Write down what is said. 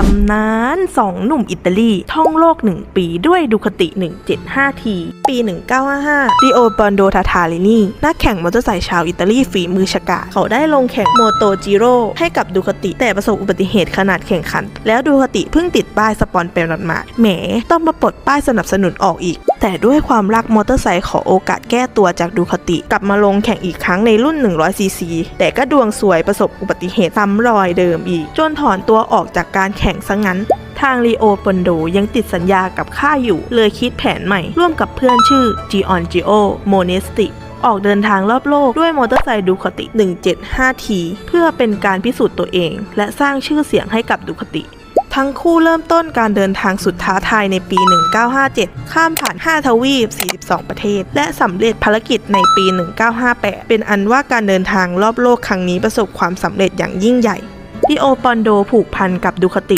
ตำนานสองหนุ่มอิตาลีท่องโลก 1 ปีด้วยดูคติ 175 ที ปี 1955ดิโอปอนโดทาทาลินีนักแข่งมอเตอร์ไซค์ชาวอิตาลีฝีมือฉกาจเขาได้ลงแข่งโมโตจิโร่ให้กับดูคติแต่ประสบอุบัติเหตุขนาดแข่งขัน แล้วดูคติเพิ่งติดป้ายสปอนเป็นหมาแหม ต้องมาปลดป้ายสนับสนุนออกอีกแต่ด้วยความรักมอเตอร์ไซค์ขอโอกาสแก้ตัวจากดูคติ กลับมาลงแข่งอีกครั้งในรุ่น 100ซีซีแต่ก็ดวงสวยประสบอุบัติเหตุซ้ำรอยเดิมอีก จนถอนตัวออกจากการแข่งซะงั้นทางลีโอปอนโดยังติดสัญญากับค่ายอยู่ เลยคิดแผนใหม่ ร่วมกับเพื่อนชื่อ g i o n Gio m o n e s t i ออกเดินทางรอบโลกด้วยมอเตอร์ไซค์ดูคติ 175T เพื่อเป็นการพิสูจน์ตัวเอง และสร้างชื่อเสียงให้กับดูคติ ทั้งคู่เริ่มต้นการเดินทางสุดท้าทายในปี 1957 ข้ามผ่าน 5 ทวีป 42 ประเทศ และสำเร็จภารกิจในปี 1958 เป็นอันว่าการเดินทางรอบโลกครั้งนี้ประสบความสำเร็จอย่างยิ่งใหญ่ดิโอปอนโดผูกพันกับดูคติ